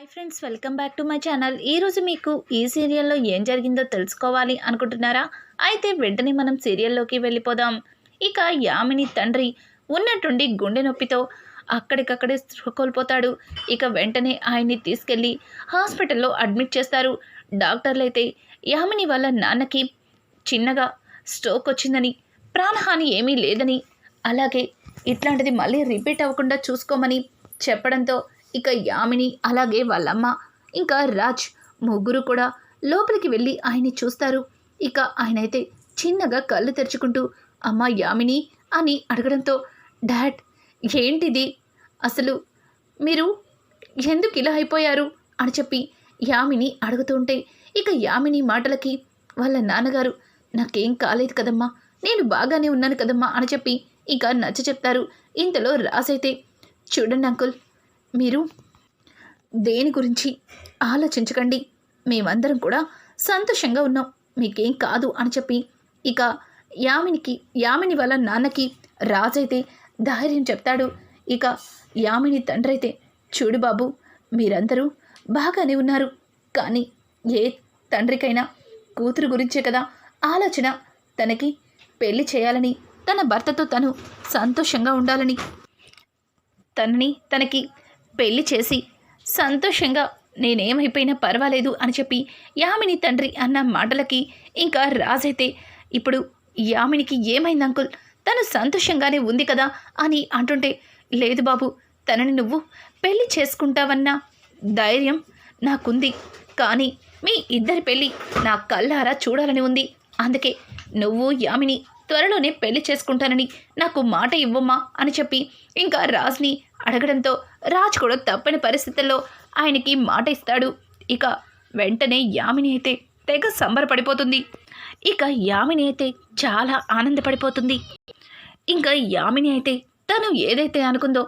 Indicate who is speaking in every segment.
Speaker 1: Hi friends welcome back to my channel ఈరోజు మీకు ఈ సీరియల్లో ఏం జరిగిందో తెలుసుకోవాలి అనుకుంటున్నారా? అయితే వెంటనే మనం సీరియల్లోకి వెళ్ళిపోదాం. ఇక యామిని తండ్రి ఉన్నట్టుండి గుండె నొప్పితో అక్కడికక్కడే స్పృహ కోల్పోతాడు. ఇక వెంటనే ఆయన్ని తీసుకెళ్ళి హాస్పిటల్లో అడ్మిట్ చేస్తారు. డాక్టర్లు అయితే యామిని వాళ్ళ నాన్నకి చిన్నగా స్ట్రోక్ వచ్చిందని ప్రాణహాని ఏమీ లేదని అలాగే ఇట్లాంటిది మళ్ళీ రిపీట్ అవ్వకుండా చూసుకోమని చెప్పడంతో ఇక యామిని అలాగే వాళ్ళమ్మ ఇంకా రాజ్ ముగ్గురు కూడా లోపలికి వెళ్ళి ఆయన్ని చూస్తారు. ఇక ఆయనైతే చిన్నగా కళ్ళు తెరుచుకుంటూ అమ్మ యామిని అని అడగడంతో డాడ్ ఏంటిది? అసలు మీరు ఎందుకు ఇలా అయిపోయారు? అని చెప్పి యామిని అడుగుతుంటే ఇక యామిని మాటలకి వాళ్ళ నాన్నగారు నాకేం కాలేదు కదమ్మా నేను బాగానే ఉన్నాను కదమ్మా అని చెప్పి ఇక నచ్చ చెప్తారు ఇంతలో రాసైతే చూడండి అంకుల్ మీరు దేని గురించి ఆలోచించకండి? మేమందరం కూడా సంతోషంగా ఉన్నాం. మీకేం కాదు అని చెప్పి ఇక యామినికి యామిని వాళ్ళ నాన్నకి రాజైతే ధైర్యం చెప్తాడు. ఇక యామిని తండ్రి అయితే చూడు బాబు మీరందరూ బాగానే ఉన్నారు. కానీ ఏ తండ్రికైనా కూతురు గురించే కదా ఆలోచన. తనకి పెళ్ళి చేయాలని తన భర్తతో తను సంతోషంగా ఉండాలని. తనని తనకి పెళ్ళి చేసి సంతోషంగా నేనేమైపోయినా పర్వాలేదు అని చెప్పి యామిని తండ్రి అన్న మాటలకి ఇంకా రాజైతే ఇప్పుడు యామినికి ఏమైంది అంకుల్? తను సంతోషంగానే ఉంది కదా అని అంటుంటే లేదు బాబు తనని నువ్వు పెళ్ళి చేసుకుంటావన్న ధైర్యం నాకుంది. కానీ మీ ఇద్దరి పెళ్ళి నా కళ్ళారా చూడాలని ఉంది. అందుకే నువ్వు యామిని త్వరలోనే పెళ్ళి చేసుకుంటానని నాకు మాట ఇవ్వమ్మా అని చెప్పి ఇంకా రాజ్ని అడగడంతో రాజ్ కూడా తప్పని పరిస్థితుల్లో ఆయనకి మాట ఇస్తాడు ఇక వెంటనే యామిని అయితే తెగ సంబరపడిపోతుంది. ఇక యామిని అయితే చాలా ఆనందపడిపోతుంది. ఇంకా యామిని అయితే తను ఏదైతే అనుకుందో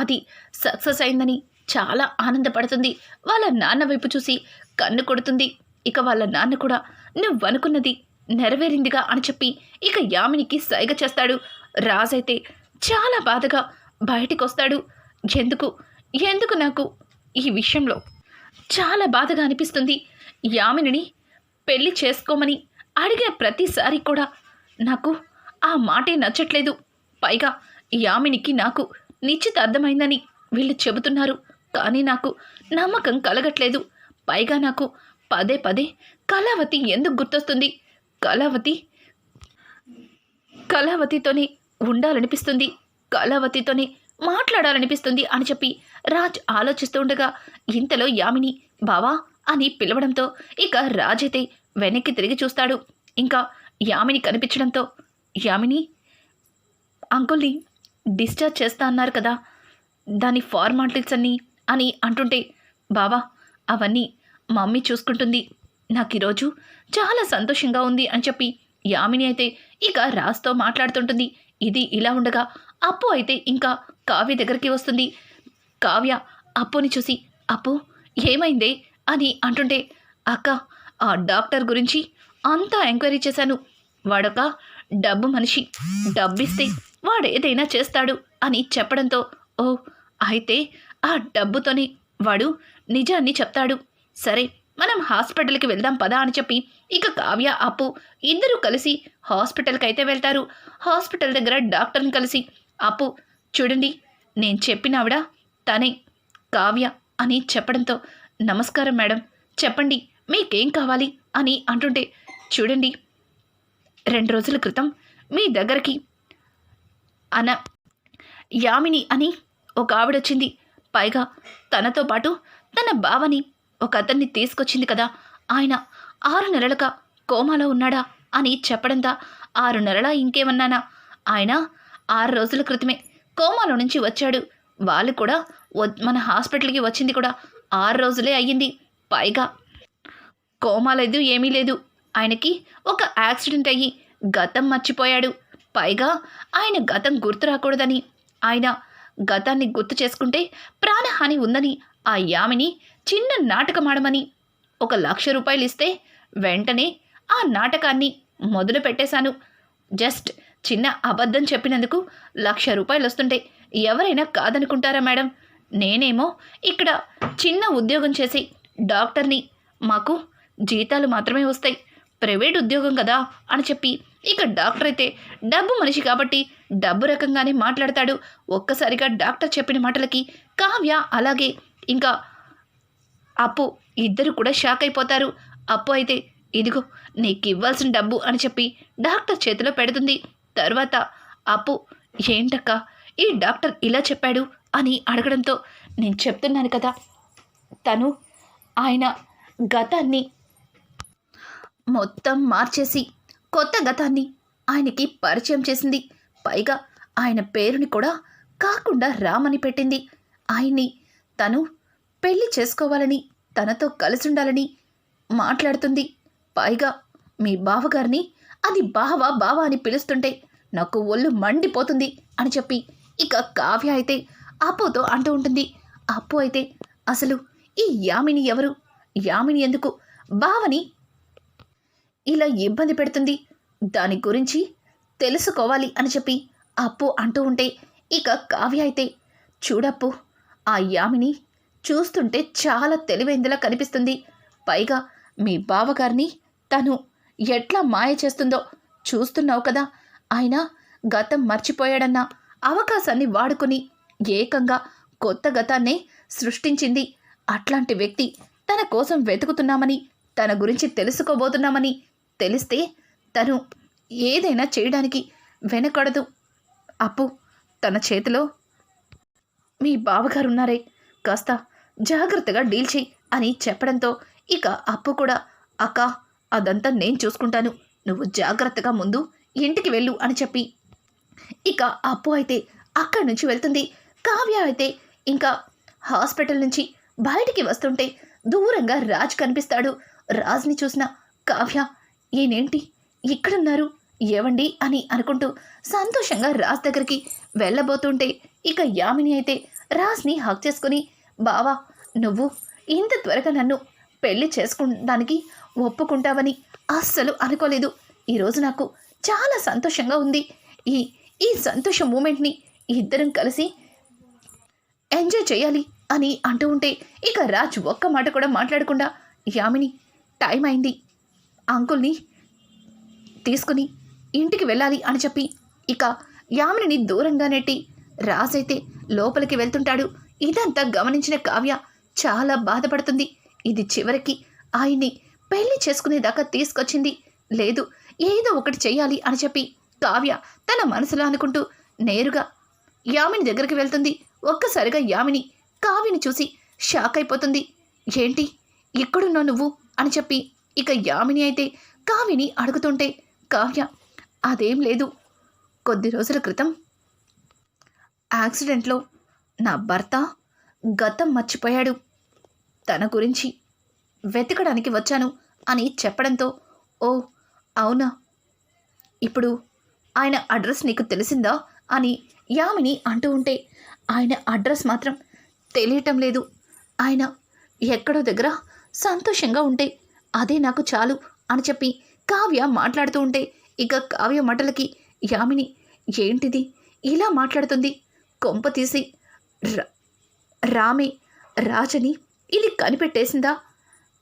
Speaker 1: అది సక్సెస్ అయిందని చాలా ఆనందపడుతుంది. వాళ్ళ నాన్న వైపు చూసి కన్ను కొడుతుంది. ఇక వాళ్ళ నాన్న కూడా నువ్వు అనుకున్నది నెరవేరిందిగా అని చెప్పి ఇక యామినికి సైగ చేస్తాడు. రాజైతే చాలా బాధగా బయటికి వస్తాడు ఎందుకు? ఎందుకు నాకు ఈ విషయంలో చాలా బాధగా అనిపిస్తుంది. యామినిని పెళ్ళి చేసుకోమని అడిగిన ప్రతిసారి కూడా నాకు ఆ మాటే నచ్చట్లేదు. పైగా యామినికి నాకు నిశ్చితార్థమైందని వీళ్ళు చెబుతున్నారు. కానీ నాకు నమ్మకం కలగట్లేదు. పైగా నాకు పదే పదే కళావతి ఎందుకు గుర్తొస్తుంది? కళావతి కళావతితోనే ఉండాలనిపిస్తుంది. కళావతితోనే మాట్లాడాలనిపిస్తుంది అని చెప్పి రాజ్ ఆలోచిస్తుండగా ఇంతలో యామిని బావా అని పిలవడంతో ఇక రాజ్ అయితే వెనక్కి తిరిగి చూస్తాడు. ఇంకా యామిని కనిపించడంతో యామిని అంకుల్ని డిశ్చార్జ్ చేస్తా అన్నారు కదా దాని ఫార్మాలిటీస్ అన్నీ అని అంటుంటే బావా అవన్నీ మమ్మీ చూసుకుంటుంది. నాకు ఈరోజు చాలా సంతోషంగా ఉంది అని చెప్పి యామిని అయితే ఇక రాజ్తో మాట్లాడుతుంటుంది. ఇది ఇలా ఉండగా అప్పు అయితే ఇంకా కావ్య దగ్గరికి వస్తుంది. కావ్య అప్పుని చూసి అప్పు ఏమైందే? అని అంటుంటే అక్క ఆ డాక్టర్ గురించి అంతా ఎంక్వైరీ చేశాను. వాడొక డబ్బు మనిషి. డబ్బిస్తే వాడు ఏదైనా చేస్తాడు అని చెప్పడంతో ఓ అయితే ఆ డబ్బుతోనే వాడు నిజాన్ని చెప్తాడు. సరే మనం హాస్పిటల్కి వెళ్దాం పదా అని చెప్పి ఇక కావ్య అప్పు ఇద్దరూ కలిసి హాస్పిటల్కి అయితే వెళ్తారు. హాస్పిటల్ దగ్గర డాక్టర్ని కలిసి అప్పు. చూడండి నేను చెప్పినావిడ తనే. కావ్య అని చెప్పడంతో నమస్కారం మేడం. చెప్పండి మీకేం కావాలి అని అంటుంటే చూడండి రెండు రోజుల క్రితం మీ దగ్గరికి అన యామిని అని ఒక ఆవిడొచ్చింది పైగా తనతో పాటు తన బావని ఒక అతన్ని తీసుకొచ్చింది కదా. ఆయన ఆరు నెలలుగా కోమాలో ఉన్నాడా అని చెప్పడంతా ఆరు నెలల ఇంకేమన్నానా? ఆయన ఆరు రోజుల క్రితమే కోమాలో నుంచి వచ్చాడు. వాళ్ళు కూడా మన హాస్పిటల్కి వచ్చింది కూడా ఆరు రోజులే అయ్యింది పైగా. కోమా లేదు ఏమీ లేదు. ఆయనకి ఒక యాక్సిడెంట్ అయ్యి గతం మర్చిపోయాడు. పైగా ఆయన గతం గుర్తు రాకూడదని. ఆయన గతాన్ని గుర్తు చేసుకుంటే ప్రాణహాని ఉందని ఆ యామిని చిన్న నాటకం ఆడమని. ఒక లక్ష రూపాయలు ఇస్తే వెంటనే ఆ నాటకాన్ని మొదలు పెట్టేశాను జస్ట్ చిన్న అబద్ధం చెప్పినందుకు లక్ష రూపాయలు వస్తుంటాయి. ఎవరైనా కాదనుకుంటారా మేడం? నేనేమో ఇక్కడ చిన్న ఉద్యోగం చేసి డాక్టర్ని మాకు జీతాలు మాత్రమే వస్తాయి. ప్రైవేట్ ఉద్యోగం కదా అని చెప్పి ఇక డాక్టర్ అయితే డబ్బు మనిషి కాబట్టి డబ్బు రకంగానే మాట్లాడతాడు. ఒక్కసారిగా డాక్టర్ చెప్పిన మాటలకి కావ్య అలాగే ఇంకా అప్పు ఇద్దరు కూడా షాక్ అయిపోతారు. అప్పు అయితే ఇదిగో నీకు ఇవ్వాల్సిన డబ్బు అని చెప్పి డాక్టర్ చేతిలో పెడుతుంది. తర్వాత అప్పు ఏంటక్క? ఈ డాక్టర్ ఇలా చెప్పాడు? అని అడగడంతో నేను చెప్తున్నాను కదా తను ఆయన గతాన్ని మొత్తం మార్చేసి కొత్త గతాన్ని ఆయనకి పరిచయం చేసింది. పైగా ఆయన పేరుని కూడా కాకుండా రామని పెట్టింది. ఆయన్ని తను పెళ్ళి చేసుకోవాలని తనతో కలిసి ఉండాలని మాట్లాడుతుంది. పైగా మీ బావగారిని అది బావా బావ అని పిలుస్తుంటే నాకు ఒళ్ళు మండిపోతుంది అని చెప్పి ఇక కావ్య అయితే అప్పుతో అంటూ ఉంటుంది. అప్పు అయితే అసలు ఈ యామిని ఎవరు? యామిని ఎందుకు? బావని ఇలా ఇబ్బంది పెడుతుంది. దాని గురించి తెలుసుకోవాలి అని చెప్పి అప్పు అంటూ ఉంటే ఇక కావ్య అయితే చూడప్పు ఆ యామిని చూస్తుంటే చాలా తెలివైందిలా కనిపిస్తుంది. పైగా మీ బావగారిని తను ఎట్లా మాయ చేస్తుందో చూస్తున్నావు కదా. ఆయన గతం మర్చిపోయాడన్న అవకాశాన్ని వాడుకుని ఏకంగా కొత్త గతాన్నే సృష్టించింది. అట్లాంటి వ్యక్తి తన కోసం వెతుకుతున్నామని తన గురించి తెలుసుకోబోతున్నామని తెలిస్తే తను ఏదైనా చేయడానికి వెనకడదు. అప్పు తన చేతిలో. మీ బావగారు ఉన్నారే కాస్త జాగ్రత్తగా డీల్ చేయి అని చెప్పడంతో ఇక అప్పు కూడా అక్క అదంతా నేను చూసుకుంటాను. నువ్వు జాగ్రత్తగా ముందు ఇంటికి వెళ్ళు అని చెప్పి. ఇక అప్పు అయితే అక్కడి నుంచి వెళ్తుంది. కావ్య అయితే ఇంకా హాస్పిటల్ నుంచి బయటికి వస్తుంటే దూరంగా రాజ్ కనిపిస్తాడు. రాజ్ని చూసిన కావ్య ఈయనేంటి? ఇక్కడున్నారు. ఏవండి? అని అనుకుంటూ సంతోషంగా రాజ్ దగ్గరికి వెళ్ళబోతుంటే ఇక యామిని అయితే రాజ్ని హక్ చేసుకుని బావా నువ్వు ఇంత త్వరగా నన్ను పెళ్ళి చేసుకుంటానికి ఒప్పుకుంటావని అస్సలు అనుకోలేదు. ఈరోజు నాకు చాలా సంతోషంగా ఉంది. ఈ ఈ సంతోష మూమెంట్ని ఇద్దరం కలిసి ఎంజాయ్ చేయాలి అని అంటూ ఉంటే ఇక రాజ్ ఒక్క మాట కూడా మాట్లాడకుండా యామిని టైం అయింది. అంకుల్ని తీసుకుని ఇంటికి వెళ్ళాలి అని చెప్పి ఇక యామిని దూరంగా నెట్టి రాజ్ అయితే లోపలికి వెళ్తుంటాడు. ఇదంతా గమనించిన కావ్య చాలా బాధపడుతుంది. ఇది చివరికి ఆయన్ని పెళ్ళి చేసుకునేదాకా తీసుకొచ్చింది. లేదు ఏదో ఒకటి చెయ్యాలి అని చెప్పి కావ్య తన మనసులో అనుకుంటూ నేరుగా యామిని దగ్గరికి వెళ్తుంది. ఒక్కసారిగా యామిని కావ్యని చూసి షాక్ అయిపోతుంది. ఏంటి? ఇక్కడున్నావు నువ్వు? అని చెప్పి ఇక యామిని అయితే కావ్యని అడుగుతుంటే కావ్య అదేం లేదు. కొద్ది రోజుల క్రితం యాక్సిడెంట్లో నా భర్త గతం మర్చిపోయాడు. తన గురించి వెతకడానికి వచ్చాను అని చెప్పడంతో ఓ అవునా? ఇప్పుడు ఆయన అడ్రస్ నీకు తెలిసిందా? అని యామిని అంటూ ఉంటే ఆయన అడ్రస్ మాత్రం తెలియటం లేదు. ఆయన ఎక్కడో దగ్గర సంతోషంగా ఉంటే అదే నాకు చాలు అని చెప్పి కావ్య మాట్లాడుతూ ఉంటే ఇక కావ్య మాటలకి యామిని ఏంటిది? ఇలా మాట్లాడుతుంది. కొంప తీసి రామే రాజని ఇది కనిపెట్టేసిందా?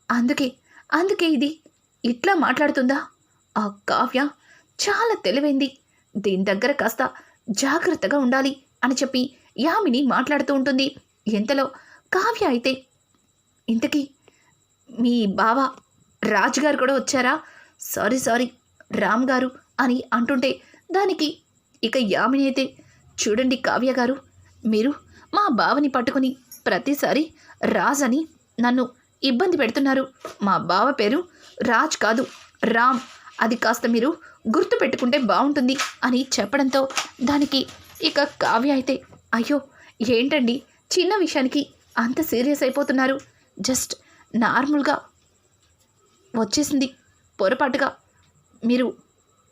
Speaker 1: అందుకే అందుకే ఇది ఇట్లా మాట్లాడుతుందా? ఆ కావ్య చాలా తెలివైంది. దీని దగ్గర కాస్త జాగ్రత్తగా ఉండాలి అని చెప్పి యామిని మాట్లాడుతూ ఉంటుంది. ఎంతలో కావ్య అయితే ఇంతకీ మీ బావ రాజుగారు కూడా వచ్చారా? సారీ సారీ రామ్ గారు అని అంటుంటే దానికి ఇక యామిని అయితే చూడండి కావ్య గారు మీరు మా బావని పట్టుకుని ప్రతిసారి రాజని నన్ను ఇబ్బంది పెడుతున్నారు. మా బావ పేరు రాజ్ కాదు. రామ్. అది కాస్త మీరు గుర్తు పెట్టుకుంటే బాగుంటుంది అని చెప్పడంతో దానికి ఇక కావ్య అయితే అయ్యో ఏంటండి? చిన్న విషయానికి అంత సీరియస్ అయిపోతున్నారు. జస్ట్ నార్మల్గా వచ్చేసింది పొరపాటుగా. మీరు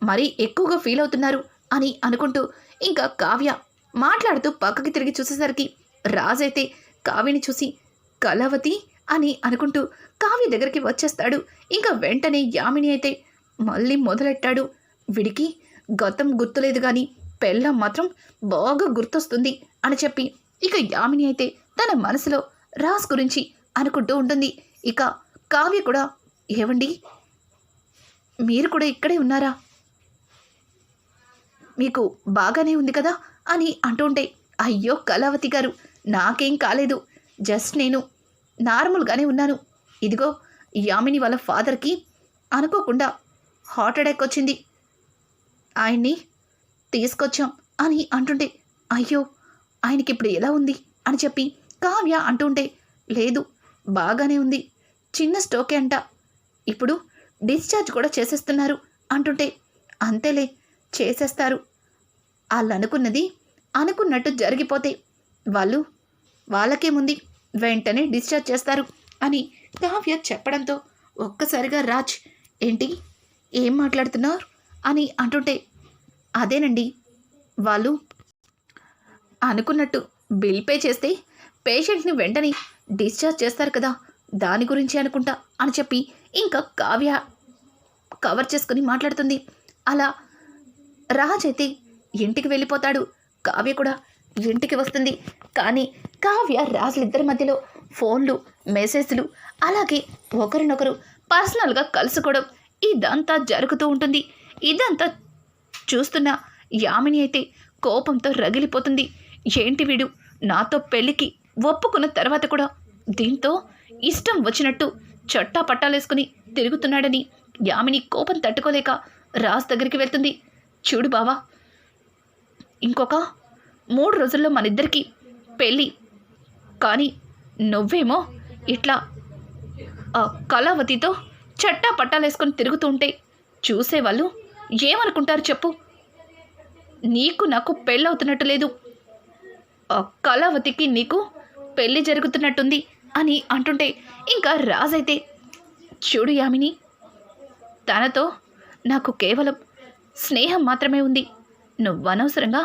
Speaker 1: మరీ ఎక్కువగా ఫీల్ అవుతున్నారు అని అనుకుంటూ ఇంకా కావ్య మాట్లాడుతూ పక్కకి తిరిగి చూసేసరికి రాజైతే కావ్యని చూసి కలవతి అని అనుకుంటూ కావ్య దగ్గరికి వచ్చేస్తాడు. ఇంకా వెంటనే యామిని అయితే మళ్ళీ మొదలెట్టాడు. విడికి గతం గుర్తులేదు కానీ పెళ్ళం మాత్రం బాగా గుర్తొస్తుంది అని చెప్పి ఇక యామిని అయితే తన మనసులో రాస్ గురించి అనుకుంటూ ఉంటుంది. ఇక కావ్య కూడా ఏవండి? మీరు కూడా ఇక్కడే ఉన్నారా? మీకు బాగానే ఉంది కదా? అని అంటుంటే అయ్యో కళావతి గారు నాకేం కాలేదు. జస్ట్ నేను నార్మల్గానే ఉన్నాను. ఇదిగో యామిని వాళ్ళ ఫాదర్కి అనుకోకుండా హార్ట్ అటాక్ వచ్చింది. ఆయన్ని తీసుకొచ్చాం అని అంటుంటే అయ్యో ఆయనకి ఇప్పుడు ఎలా ఉంది అని చెప్పి కావ్య అంటుంటే లేదు బాగానే ఉంది. చిన్న స్టోకే అంట. ఇప్పుడు డిశ్చార్జ్ కూడా చేసేస్తున్నారు అంటుంటే అంతేలే చేసేస్తారు. వాళ్ళు అనుకున్నది అనుకున్నట్టు జరిగిపోతే వాళ్ళు వాళ్ళకేముంది? వెంటనే డిశ్చార్జ్ చేస్తారు అని కావ్య చెప్పడంతో ఒక్కసారిగా రాజ్ ఏంటి? ఏం మాట్లాడుతున్నారు? అని అంటుంటే అదేనండి వాళ్ళు అనుకున్నట్టు బిల్ పే చేస్తే పేషెంట్ని వెంటనే డిశ్చార్జ్ చేస్తారు కదా దాని గురించి అనుకుంటా అని చెప్పి ఇంకా కావ్య కవర్ చేసుకుని మాట్లాడుతుంది. అలా రాజ్ అయితే ఇంటికి వెళ్ళిపోతాడు. కావ్య కూడా ఇంటికి వస్తుంది. కానీ కావ్య రాజులిద్దరి మధ్యలో ఫోన్లు మెసేజ్లు అలాగే ఒకరినొకరు పర్సనల్గా కలుసుకోవడం ఇదంతా జరుగుతూ ఉంటుంది. ఇదంతా చూస్తున్న యామిని అయితే కోపంతో రగిలిపోతుంది. ఏంటి వీడు? నాతో పెళ్ళికి ఒప్పుకున్న తర్వాత కూడా దీంతో ఇష్టం వచ్చినట్టు చట్టా పట్టాలేసుకుని తిరుగుతున్నాడని యామిని కోపం తట్టుకోలేక రాజ్ దగ్గరికి వెళ్తుంది. చూడు బావా ఇంకొక మూడు రోజుల్లో మనిద్దరికి పెళ్ళి కానీ నువ్వేమో ఇట్లా ఆ కళావతితో చట్టా పట్టాలేసుకొని తిరుగుతూ ఉంటే చూసేవాళ్ళు ఏమనుకుంటారు చెప్పు? నీకు నాకు పెళ్ళవుతున్నట్టు లేదు. ఆ కళావతికి నీకు పెళ్ళి జరుగుతున్నట్టుంది అని అంటుంటే ఇంకా రాజైతే చూడు యామిని తనతో నాకు కేవలం స్నేహం మాత్రమే ఉంది. నువ్వు అనవసరంగా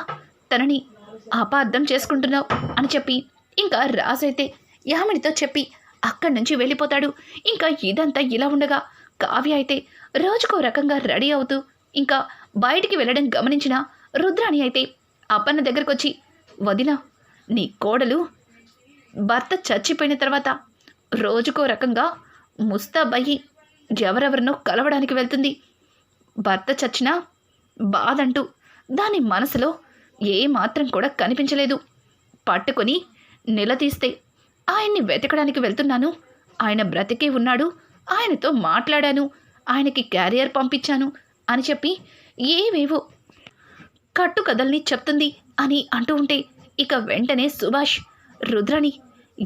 Speaker 1: తనని అపార్థం చేసుకుంటున్నావు అని చెప్పి ఇంకా రాజైతే యామినితో చెప్పి అక్కడి నుంచి వెళ్ళిపోతాడు. ఇంకా ఇదంతా ఇలా ఉండగా కావ్య అయితే రోజుకో రకంగా రెడీ అవుతూ ఇంకా బయటికి వెళ్ళడం గమనించిన రుద్రాణి అయితే అప్పన్న దగ్గరకు వచ్చి వదిన నీ కోడలు భర్త చచ్చిపోయిన తర్వాత రోజుకో రకంగా ముస్తాబయ్యి ఎవరెవరినో కలవడానికి వెళ్తుంది. భర్త చచ్చినా బాధంటూ దాని మనసులో ఏ మాత్రం కూడా కనిపించలేదు. పట్టుకొని నిలదీస్తే ఆయన్ని వెతకడానికి వెళ్తున్నాను. ఆయన బ్రతికే ఉన్నాడు. ఆయనతో మాట్లాడాను. ఆయనకి క్యారియర్ పంపించాను అని చెప్పి ఏవేవో కట్టుకథల్ని చెప్తుంది అని అంటూ ఉంటే ఇక వెంటనే సుభాష్ రుద్రని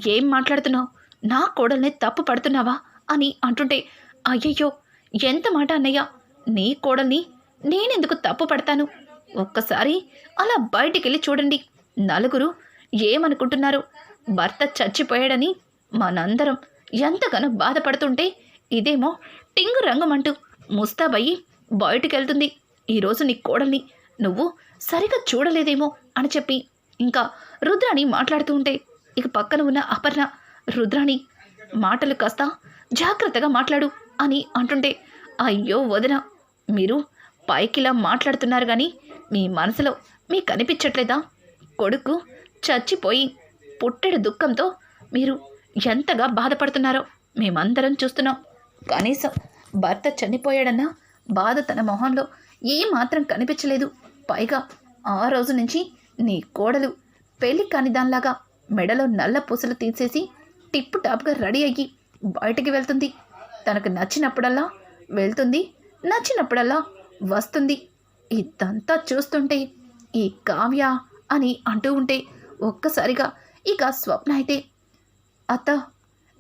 Speaker 1: ఏం మాట్లాడుతున్నావు? నా కోడల్ని తప్పు పడుతున్నావా? అని అంటుంటే అయ్యయ్యో ఎంత మాట అన్నయ్య? నీ కోడల్ని నేనెందుకు తప్పు పడతాను? ఒక్కసారి అలా బయటికెళ్ళి చూడండి. నలుగురు ఏమనుకుంటున్నారు? భర్త చచ్చిపోయాడని మనందరం ఎంతగానో బాధపడుతుంటే ఇదేమో టింగు రంగమంటూ ముస్తాబయ్యి బయటికెళ్తుంది. ఈరోజు నీ కోడల్ని నువ్వు సరిగా చూడలేదేమో అని చెప్పి ఇంకా రుద్రాణి మాట్లాడుతూ ఉంటే ఇక పక్కన ఉన్న అపర్ణ రుద్రాణి మాటలు కాస్త జాగ్రత్తగా మాట్లాడు అని అంటుంటే అయ్యో వదిన మీరు పైకిలా మాట్లాడుతున్నారు కానీ మీ మనసులో మీకు కనిపించట్లేదా కొడుకు చచ్చిపోయి పుట్టెడు దుఃఖంతో మీరు ఎంతగా బాధపడుతున్నారో మేమందరం చూస్తున్నాం. కనీసం భర్త చనిపోయాడన్న బాధ తన మొహంలో ఏ మాత్రం కనిపించలేదు. పైగా ఆ రోజు నుంచి నీ కోడలు పెళ్ళి కాని దానిలాగా మెడలో నల్ల పూసలు తీసేసి టిప్పు టాప్గా రెడీ అయ్యి బయటికి వెళ్తుంది. తనకు నచ్చినప్పుడల్లా వెళ్తుంది నచ్చినప్పుడల్లా వస్తుంది. ఇదంతా చూస్తుంటే ఈ కావ్య అని అంటూ ఉంటే ఒక్కసారిగా ఇక స్వప్న అయితే అత్త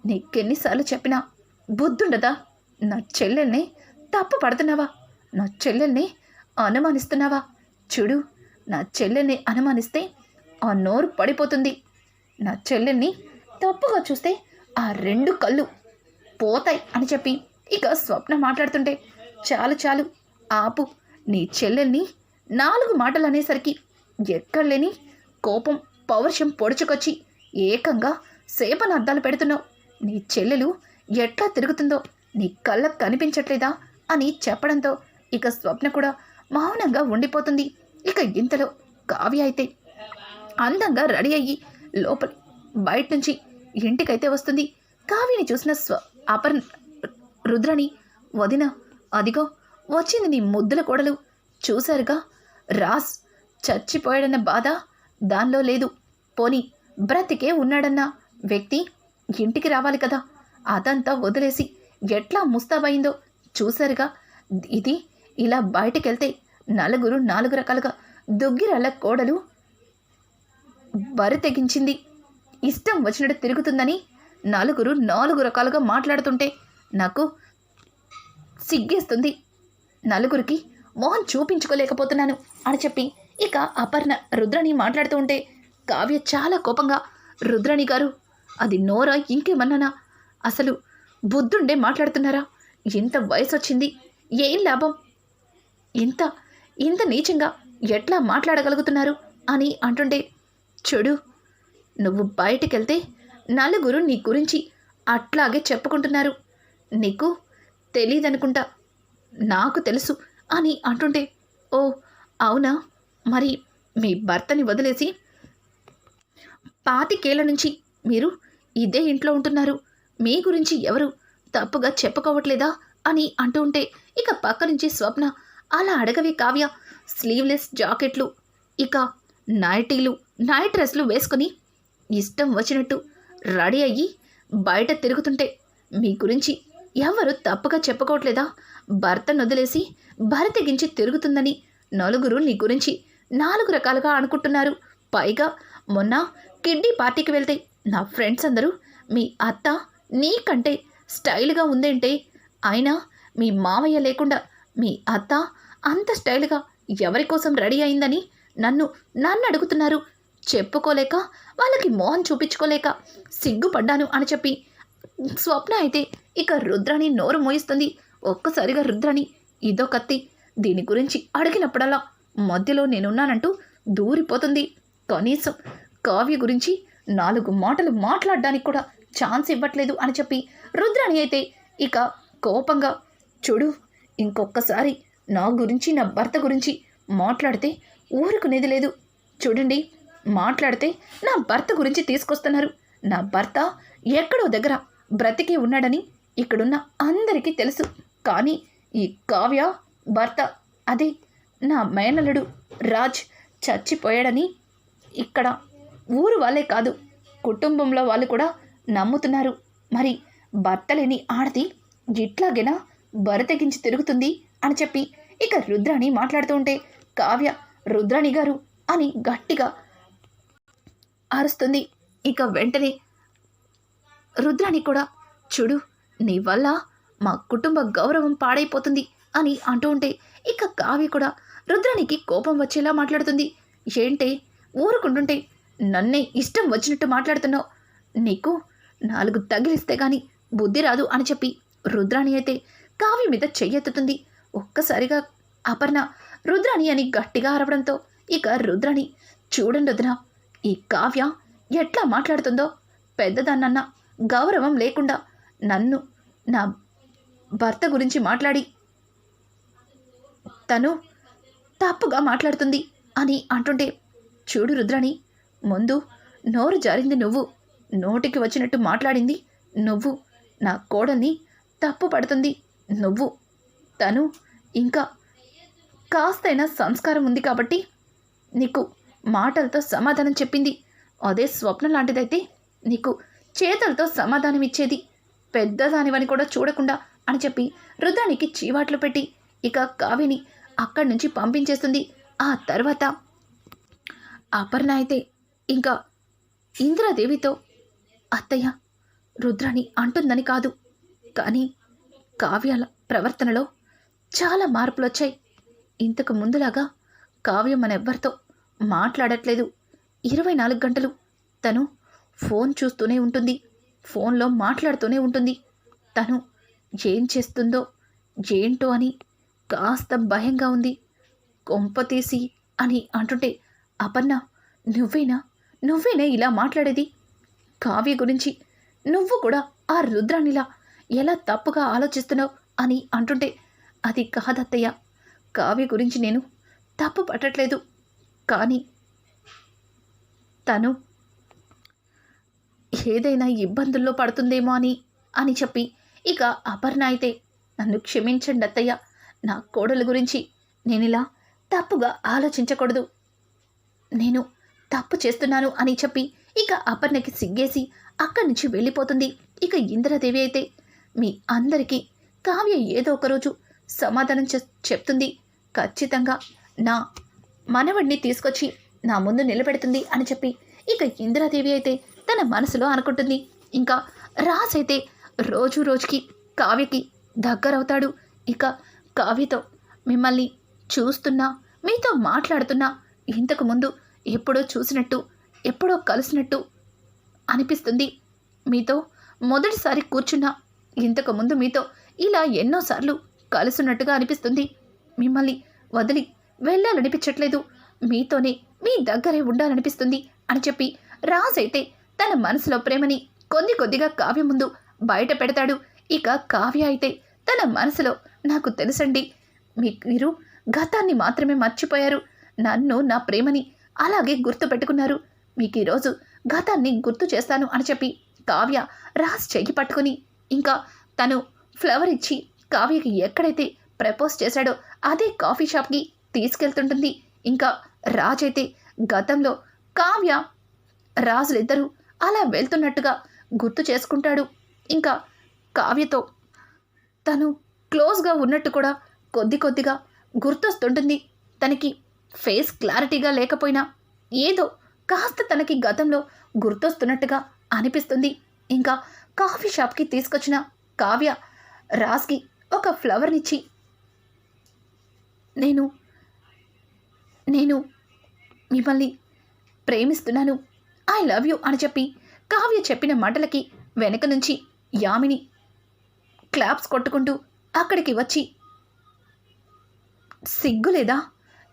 Speaker 1: నీకెన్నిసార్లు చెప్పినా బుద్ధుండదా? నా చెల్లెల్ని తప్పు పడుతున్నావా? నా చెల్లెల్ని అనుమానిస్తున్నావా? చూడు నా చెల్లెల్ని అనుమానిస్తే ఆ నోరు పడిపోతుంది. నా చెల్లెల్ని తప్పుగా చూస్తే ఆ రెండు కళ్ళు పోతాయి అని చెప్పి ఇక స్వప్న మాట్లాడుతుంటే చాలు చాలు ఆపు. నీ చెల్లెల్ని నాలుగు మాటలు అనేసరికి ఎక్కడలేని కోపం పౌరుషం పొడుచుకొచ్చి ఏకంగా సేపనర్థాలు పెడుతున్నావు. నీ చెల్లెలు ఎట్లా తిరుగుతుందో నీ కళ్ళకు కనిపించట్లేదా అని చెప్పడంతో ఇక స్వప్న కూడా మౌనంగా ఉండిపోతుంది. ఇక ఇంతలో కావ్య అయితే అందంగా రెడీ అయ్యి లోపల బయట నుంచి ఇంటికైతే వస్తుంది. కావ్యని చూసిన స్వ అపర్ రుద్రని వదిన అదిగో వచ్చింది నీ ముద్దుల కోడలు. చూశారుగా? రాస్ చచ్చిపోయాడన్న బాధ దానిలో లేదు. పోని బ్రతికే ఉన్నాడన్న వ్యక్తి ఇంటికి రావాలి కదా. అదంతా వదిలేసి ఎట్లా ముస్తాబైందో చూశారుగా. ఇది ఇలా బయటికెళ్తే నలుగురు నాలుగు రకాలుగా దుగ్గిరాల కోడలు బరి తెగించింది. ఇష్టం వచ్చినట్టు తిరుగుతుందని నలుగురు నాలుగు రకాలుగా మాట్లాడుతుంటే నాకు సిగ్గేస్తుంది. నలుగురికి మొహం చూపించుకోలేకపోతున్నాను అని చెప్పి ఇక అపర్ణ రుద్రని మాట్లాడుతూ ఉంటే కావ్య చాలా కోపంగా రుద్రని గారు అది నోరా ఇంకేమన్నానా? అసలు బుద్ధుండే మాట్లాడుతున్నారా? ఇంత వయసు వచ్చింది ఏం లాభం? ఇంత ఇంత నీచంగా ఎట్లా మాట్లాడగలుగుతున్నారు? అని అంటుండే చూడు నువ్వు బయటికెళ్తే నలుగురు నీ గురించి అట్లాగే చెప్పుకుంటున్నారు. నీకు తెలియదనుకుంటా నాకు తెలుసు. అని అంటుంటే ఓ అవునా? మరి మీ భర్తని వదిలేసి పాతికేళ్ళ నుంచి మీరు ఇదే ఇంట్లో ఉంటున్నారు. మీ గురించి ఎవరు తప్పుగా చెప్పుకోవట్లేదా? అని అంటూ ఉంటే ఇక పక్క నుంచి స్వప్న అలా అడగవి కావ్య స్లీవ్లెస్ జాకెట్లు ఇక నైటీలు నైట్ డ్రెస్లు వేసుకొని ఇష్టం వచ్చినట్టు రెడీ అయ్యి బయట తిరుగుతుంటే మీ గురించి ఎవరు తప్పుగా చెప్పుకోవట్లేదా? భర్తను వదిలేసి భరతెగించి తిరుగుతుందని నలుగురు నీ గురించి నాలుగు రకాలుగా అనుకుంటున్నారు. పైగా మొన్న కిడ్డీ పార్టీకి వెళ్తే నా ఫ్రెండ్స్ అందరూ మీ అత్త నీకంటే స్టైల్గా ఉందేంటే అయినా మీ మావయ్య లేకుండా మీ అత్త అంత స్టైల్గా ఎవరి కోసం రెడీ అయిందని నన్ను నన్ను అడుగుతున్నారు. చెప్పుకోలేక వాళ్ళకి మోహన్ చూపించుకోలేక సిగ్గుపడ్డాను అని చెప్పి స్వప్న అయితే ఇక రుద్రాని నోరు మోయిస్తుంది. ఒక్కసారిగా రుద్రని ఇదో కత్తి దీని గురించి అడిగినప్పుడల్లా మధ్యలో నేనున్నానంటూ దూరిపోతుంది. కనీసం కావ్య గురించి నాలుగు మాటలు మాట్లాడడానికి కూడా ఛాన్స్ ఇవ్వట్లేదు అని చెప్పి రుద్రాణి అయితే ఇక కోపంగా చూడు ఇంకొకసారి నా గురించి నా భర్త గురించి మాట్లాడితే ఊరుకునేది లేదు. చూడండి మాట్లాడితే నా భర్త గురించి తీసుకొస్తున్నారు. నా భర్త ఎక్కడో దగ్గర బ్రతికే ఉన్నాడని ఇక్కడున్న అందరికీ తెలుసు. కానీ ఈ కావ్య భర్త అదే నా మేనలుడు రాజ్ చచ్చిపోయాడని ఇక్కడ ఊరు వాళ్ళే కాదు కుటుంబంలో వాళ్ళు కూడా నమ్ముతున్నారు. మరి భర్త లేని ఆడది ఇట్లాగేనా బరతెగించి తిరుగుతుంది అని చెప్పి ఇక రుద్రాణి మాట్లాడుతూ ఉంటే కావ్య రుద్రాణి గారు అని గట్టిగా అరుస్తుంది. ఇక వెంటనే రుద్రాణి కూడా చూడు నీ వల్ల మా కుటుంబ గౌరవం పాడైపోతుంది అని అంటూ ఉంటే ఇక కావ్య కూడా రుద్రానికి కోపం వచ్చేలా మాట్లాడుతుంది. ఏంటే? ఊరుకుంటుంటే నన్నే ఇష్టం వచ్చినట్టు మాట్లాడుతున్నావు. నీకు నాలుగు తగిలిస్తే కానీ బుద్ధి రాదు అని చెప్పి రుద్రాణి అయితే కావ్య మీద చెయ్యెత్తుతుంది. ఒక్కసారిగా అపర్ణ రుద్రాణి అని గట్టిగా అరవడంతో ఇక రుద్రాణి చూడండి వదిన ఈ కావ్య ఎట్లా మాట్లాడుతుందో? పెద్దదాన్నన్న గౌరవం లేకుండా నన్ను నా భర్త గురించి మాట్లాడి. తను తప్పుగా మాట్లాడుతుంది అని అంటుంటే చూడు రుద్రాణి ముందు నోరు జారింది నువ్వు. నోటికి వచ్చినట్టు మాట్లాడింది నువ్వు. నా కోడల్ని తప్పు పడుతుంది నువ్వు. తను ఇంకా కాస్తైనా సంస్కారం ఉంది కాబట్టి నీకు మాటలతో సమాధానం చెప్పింది. అదే స్వప్నం లాంటిదైతే నీకు చేతలతో సమాధానం ఇచ్చేది పెద్దదానివని కూడా చూడకుండా అని చెప్పి రుద్రానికి చీవాట్లు పెట్టి ఇక కావిని అక్కడి నుంచి పంపించేస్తుంది. ఆ తర్వాత అపర్ణ అయితే ఇంకా ఇంద్రాదేవితో అత్తయ్య రుద్రాని అంటుందని కాదు. కానీ కావ్యాల ప్రవర్తనలో చాలా మార్పులు వచ్చాయి ఇంతకు ముందులాగా మన మనెవ్వరితో మాట్లాడట్లేదు. ఇరవై నాలుగు గంటలు తను ఫోన్ చూస్తూనే ఉంటుంది. ఫోన్లో మాట్లాడుతూనే ఉంటుంది. తను ఏం చేస్తుందో ఏంటో అని కాస్త భయంగా ఉంది. కొంప తీసి అని అంటుంటే అపర్ణ నువ్వేనా? నువ్వేనా ఇలా మాట్లాడేది? కావ్య గురించి నువ్వు కూడా ఆ రుద్రానిలా ఎలా తప్పుగా ఆలోచిస్తున్నావు? అని అంటుంటే అది కాదత్తయ్య. కావ్య గురించి నేను తప్పు పట్టట్లేదు. కానీ తను ఏదైనా ఇబ్బందుల్లో పడుతుందేమో అని అని చెప్పి ఇక అపర్ణ అయితే నన్ను క్షమించండి అత్తయ్య. నా కోడల గురించి నేనిలా తప్పుగా ఆలోచించకూడదు. నేను తప్పు చేస్తున్నాను అని చెప్పి ఇక అపర్ణకి సిగ్గేసి అక్కడి నుంచి వెళ్ళిపోతుంది. ఇక ఇంద్రదేవి అయితే మీ అందరికీ కావ్య ఏదో ఒకరోజు సమాధానం చె- చెప్తుంది. ఖచ్చితంగా నా మనవడిని తీసుకొచ్చి నా ముందు నిలబెడుతుంది అని చెప్పి ఇక ఇంద్రాదేవి అయితే తన మనసులో అనుకుంటుంది. ఇంకా రాజ్ అయితే రోజు రోజుకి కావ్యకి దగ్గరవుతాడు. ఇక కావ్యతో మిమ్మల్ని చూస్తున్నా మీతో మాట్లాడుతున్నా ఇంతకు ముందు ఎప్పుడో చూసినట్టు ఎప్పుడో కలిసినట్టు అనిపిస్తుంది. మీతో మొదటిసారి కూర్చున్నా ఇంతకు ముందు మీతో ఇలా ఎన్నోసార్లు కలుసున్నట్టుగా అనిపిస్తుంది. మిమ్మల్ని వదిలి వెళ్ళాలనిపించట్లేదు. మీతోనే మీ దగ్గరే ఉండాలనిపిస్తుంది అని చెప్పి రాజ్ అయితే తన మనసులో ప్రేమని కొద్ది కొద్దిగా కావ్య ముందు బయట పెడతాడు. ఇక కావ్య అయితే తన మనసులో నాకు తెలుసండి మీ- మీరు గతాన్ని మాత్రమే మర్చిపోయారు. నన్ను నా ప్రేమని అలాగే గుర్తు పెట్టుకున్నారు మీకు ఈరోజు గతాన్ని గుర్తు చేస్తాను అని చెప్పి కావ్య రాజ్ చెయ్యి పట్టుకుని ఇంకా తను ఫ్లవర్ ఇచ్చి కావ్యకి ఎక్కడైతే ప్రపోజ్ చేశాడో అదే కాఫీ షాప్కి తీసుకెళ్తుంటుంది. ఇంకా రాజ్ అయితే గతంలో కావ్య రాజులిద్దరూ అలా వెళ్తున్నట్టుగా గుర్తు చేసుకుంటాడు. ఇంకా కావ్యతో తను క్లోజ్గా ఉన్నట్టు కూడా కొద్ది కొద్దిగా గుర్తొస్తుంటుంది. తనకి ఫేస్ క్లారిటీగా లేకపోయినా ఏదో కాస్త తనకి గతంలో గుర్తొస్తున్నట్టుగా అనిపిస్తుంది. ఇంకా కాఫీ షాప్కి తీసుకొచ్చిన కావ్య రాజ్కి ఒక ఫ్లవర్నిచ్చి నేను నేను మిమ్మల్ని ప్రేమిస్తున్నాను. ఐ లవ్ యూ అని చెప్పి కావ్య చెప్పిన మాటలకి వెనక నుంచి యామిని క్లాప్స్ కొట్టుకుంటూ అక్కడికి వచ్చి సిగ్గులేదా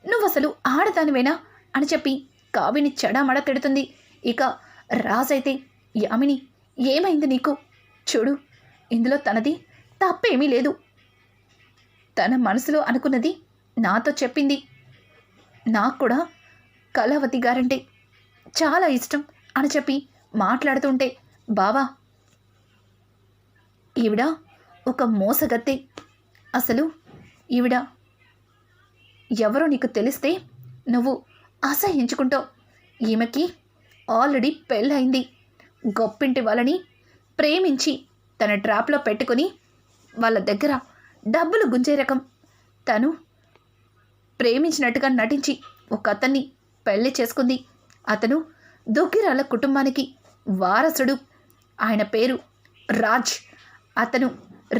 Speaker 1: నువ్వు అసలు ఆడదానివేనా? అని చెప్పి కావిని చెడామడ తిడుతుంది. ఇక రాజైతే యామిని ఏమైంది నీకు? చూడు ఇందులో తనది తప్పేమీ లేదు. తన మనసులో అనుకున్నది నాతో చెప్పింది. నాకు కూడా కళావతి గారంటే చాలా ఇష్టం అని చెప్పి మాట్లాడుతుంటే బావా ఈవిడ ఒక మోసగత్తె. అసలు ఈవిడ ఎవరో నీకు తెలిస్తే నువ్వు అసహించుకుంటావు ఈమెకి ఆల్రెడీ పెళ్ళయింది. గొప్పింటి వాళ్ళని ప్రేమించి తన ట్రాప్లో పెట్టుకొని వాళ్ళ దగ్గర డబ్బులు గుంజే రకం. తను ప్రేమించినట్టుగా నటించి ఒక అతన్ని పెళ్ళి చేసుకుంది. అతను దుగ్గిరాల కుటుంబానికి వారసుడు. ఆయన పేరు రాజ్. అతను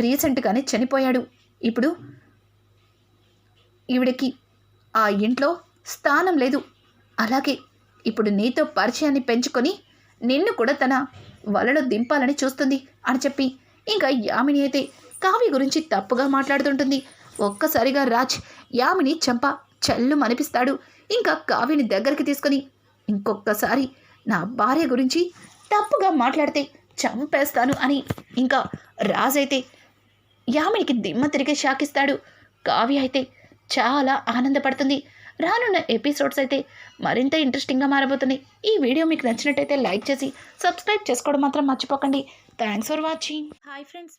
Speaker 1: రీసెంట్గానే చనిపోయాడు. ఇప్పుడు ఈవిడకి ఆ ఇంట్లో స్థానం లేదు. అలాగే ఇప్పుడు నీతో పరిచయాన్ని పెంచుకొని నిన్ను కూడా తన వలలో దింపాలని చూస్తుంది అని చెప్పి ఇంకా యామిని అయితే కావ్య గురించి తప్పుగా మాట్లాడుతుంటుంది. ఒక్కసారిగా రాజ్ యామిని చంప చల్లు అనిపిస్తాడు ఇంకా కావ్యని దగ్గరికి తీసుకొని ఇంకొక్కసారి నా భార్య గురించి తప్పుగా మాట్లాడితే చంపేస్తాను అని ఇంకా రాజ్ అయితే యామినికి దిమ్మ తిరిగి షాకిస్తాడు కావ్య అయితే చాలా ఆనందపడుతుంది. రానున్న ఎపిసోడ్స్ అయితే మరింత ఇంట్రెస్టింగ్గా మారబోతున్నాయి. ఈ వీడియో మీకు నచ్చినట్టయితే లైక్ చేసి సబ్స్క్రైబ్ చేసుకోవడం మాత్రం మర్చిపోకండి. Thanks for watching. Hi friends.